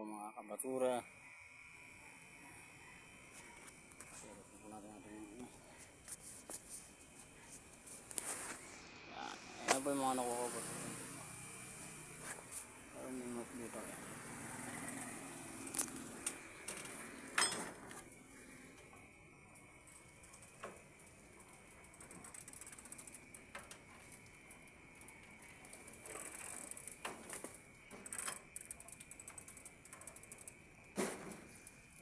po mga kabatura. Pero po natin natin ano. Yan. Ayan po yung mga nakukubot. Pero may map.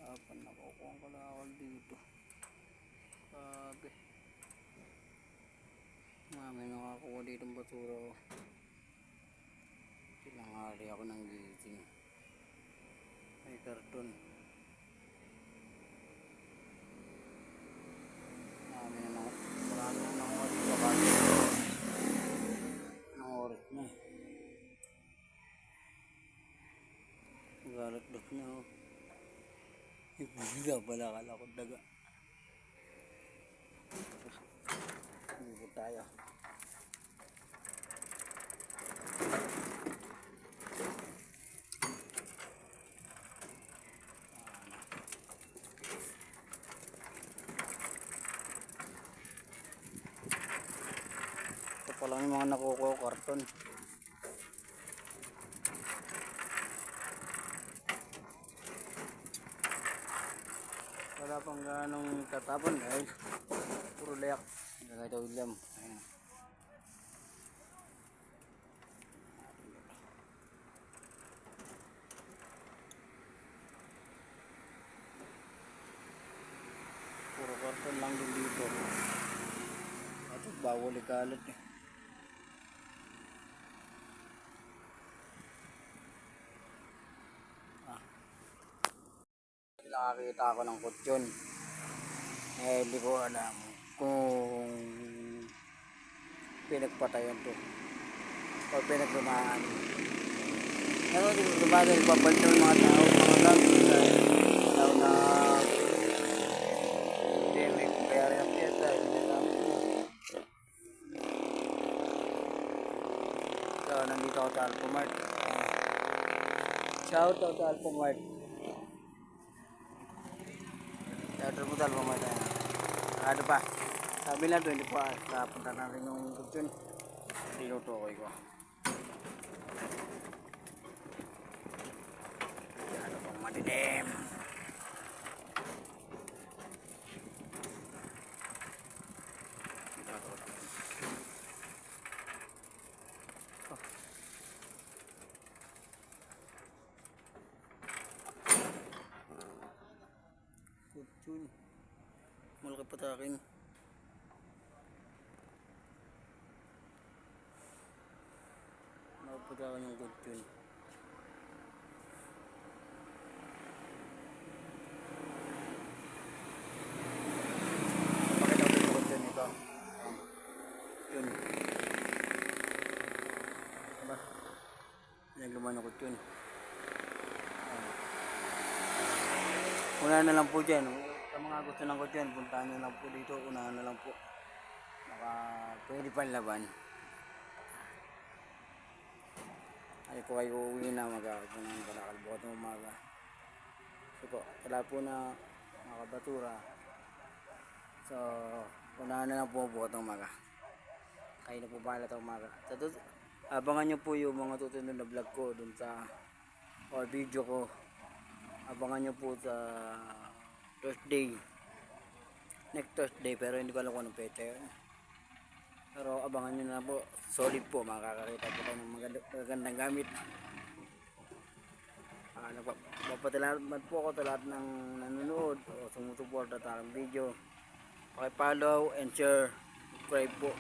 Kapan nakukuha ko na ako dito. Grabe. Mami nakakuha dito ng basura ko. Ako ng gising. May karton. Mami na nang marami na nakuha dito kasi. Ang oras na eh. Galat na ako. Ibuga pala kala ko daga. Dito tayo. Yung mga nakukuha karton. Wala pang ganong tatapon dahil puro layak. Gagay daw. Ayan. Puro karton lang din dito. At bawal ikalat eh. Nakakita ako ng kutsyon. Eh, hindi ko alam kung pinagpatayan to o pinagdumaan. Pero hindi ko sabagay, nagpapalit ng mga tao, mga dahil tao na hindi may bayari ng piyesta, hindi na. So, nandito ako sa Alphamart. Shout out sa Alphamart. Teater mo dal mamaya tayo. Ano pa? Sabi lang 24 hours. Napunta na rin yung kutsyon. Tinutukoy ko. Ano pang madilim. Kutsyon. Malaki pa sa akin. Malaki pa sa akin yung kutsyon. Pakita ko yung kutsyon ito. Yun. Diba? Una na lang po dyan. Sa mga gusto ng kutsyon, puntahan nyo lang po dito. Unahan na lang po. Baka pwede pa laban. Ay po kayo uuwi na magkakita ng kalakal bukat ng umaga. So po, wala po na mga kabatura. So, unahan na lang po bukat ng umaga. Kayo na po bahala sa umaga. Sa abangan nyo po yung mga tutunod na vlog ko dun sa or video ko abangan nyo po sa Thursday. Next Thursday pero hindi ko alam kung anong pecha yun. Pero abangan nyo na po. Solid po makakakita po ng maganda- magandang gamit. Uh, nagpapatalamat po ako sa lahat ng nanonood o sumusuporta sa aking video. Pakipollow and share. Subscribe po.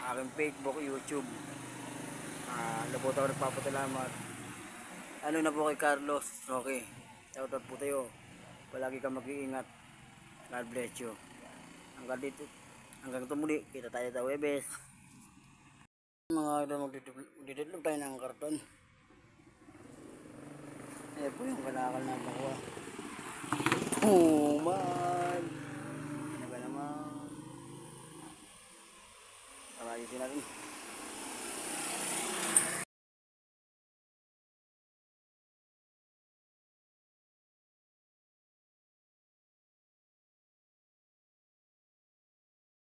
Sa aking Facebook, YouTube. Uh, ano po tayo nagpapatalamat ano na po kay Carlos okay shoutout po tayo palagi ka mag-iingat. God bless you. Hanggang dito hanggang ito muli. Kita tayo sa Webes. Mga idol magdiditlog tayo ng karton. Eh po yung kalakal na nakuha oh man. Ano ba naman? Ayusin natin